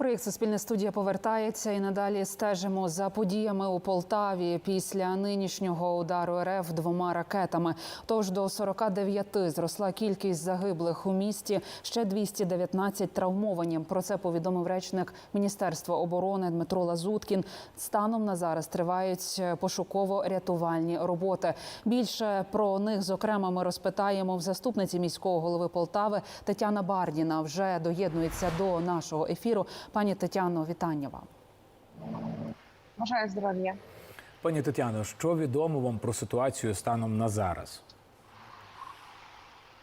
Проєкт Суспільне студія повертається і надалі стежимо за подіями у Полтаві після нинішнього удару РФ двома ракетами. Тож до 49 зросла кількість загиблих у місті. Ще 219 травмовані. Про це повідомив речник Міністерства оборони Дмитро Лазуткін. Станом на зараз тривають пошуково-рятувальні роботи. Більше про них зокрема ми розпитаємо в заступниці міського голови Полтави Тетяна Бардіна. Вже доєднується до нашого ефіру. Пані Тетяно, вітання вам. Бажаю здоров'я. Пані Тетяно, що відомо вам про ситуацію станом на зараз?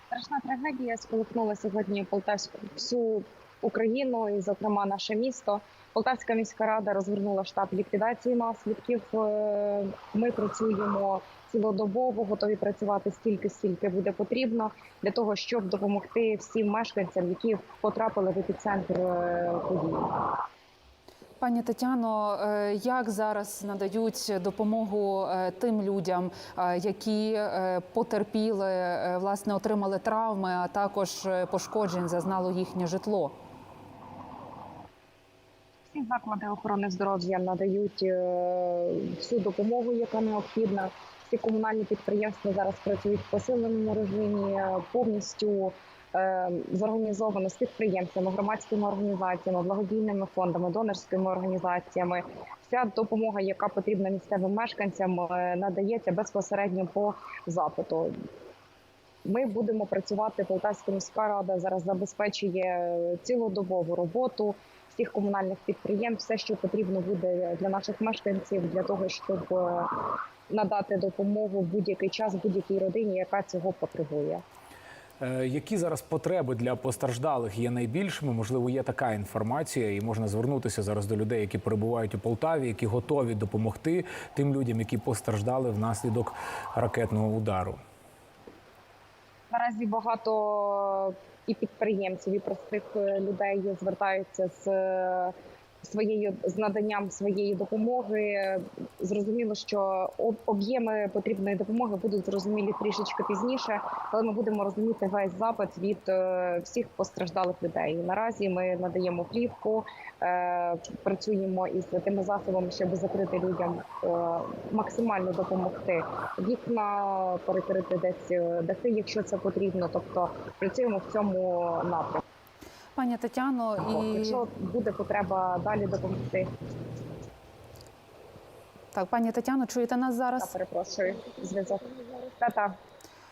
Страшна трагедія сколихнула сьогодні Полтавську всю Україну і, зокрема, наше місто. Полтавська міська рада розгорнула штаб ліквідації наслідків. Е, Ми працюємо цілодобово, готові працювати стільки, скільки буде потрібно для того, щоб допомогти всім мешканцям, які потрапили в епіцентр е, події. Пані Тетяно, е, як зараз надають допомогу тим людям, які потерпіли, власне, отримали травми, а також пошкоджень зазнало їхнє житло? Всі заклади охорони здоров'я надають е, всю допомогу, яка необхідна. Всі комунальні підприємства зараз працюють в посиленому режимі, е, повністю е, зорганізовано з підприємцями, громадськими організаціями, благодійними фондами, донорськими організаціями. Вся допомога, яка потрібна місцевим мешканцям, надається безпосередньо по запиту. Ми будемо працювати. Полтавська міська рада зараз забезпечує цілодобову роботу всіх комунальних підприємств, все, що потрібно буде для наших мешканців, для того, щоб е, надати допомогу будь-який час будь-якій родині, яка цього потребує. Е, Які зараз потреби для постраждалих є найбільшими? Можливо, є така інформація, і можна звернутися зараз до людей, які перебувають у Полтаві, які готові допомогти тим людям, які постраждали внаслідок ракетного удару. Наразі багато і підприємців, і простих е, людей звертаються з е, своєю з наданням своєї допомоги. Зрозуміло, що об'єми потрібної допомоги будуть зрозумілі трішечки пізніше, але ми будемо розуміти весь запит від е, всіх постраждалих людей. Наразі ми надаємо плівку, е, працюємо із тими засобами, щоб закрити людям е, максимально допомогти. Вікна перекрити десь дахи, якщо це потрібно. Тобто працюємо в цьому напрямку. Пані Тетяно, і Якщо буде потреба далі допомогти, так, пані Тетяно, чуєте нас я зараз? перепрошую зв'язок. Та-та.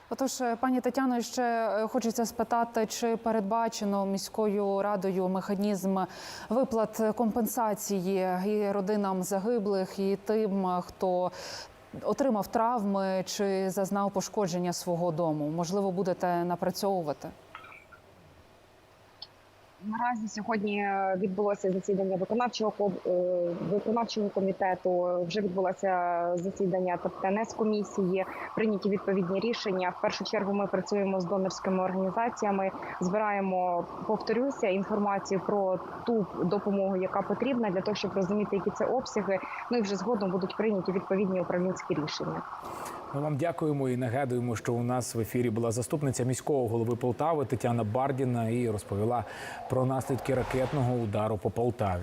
Отож, пані Тетяно, ще е, хочеться спитати, чи передбачено міською радою механізм виплат компенсації і родинам загиблих, і тим, хто отримав травми чи зазнав пошкодження свого дому. Можливо, будете напрацьовувати. Наразі сьогодні е, відбулося засідання виконавчого е, виконавчого комітету. Вже відбулося засідання ТНС комісії. Прийняті відповідні рішення. В першу чергу ми працюємо з донорськими організаціями, збираємо, повторюся, інформацію про ту допомогу, яка потрібна для того, щоб розуміти, які це обсяги. Ну і вже згодом будуть прийняті відповідні управлінські рішення. Ми вам дякуємо і нагадуємо, що у нас в ефірі була заступниця міського голови Полтави Тетяна Бардіна і розповіла про наслідки ракетного удару по Полтаві.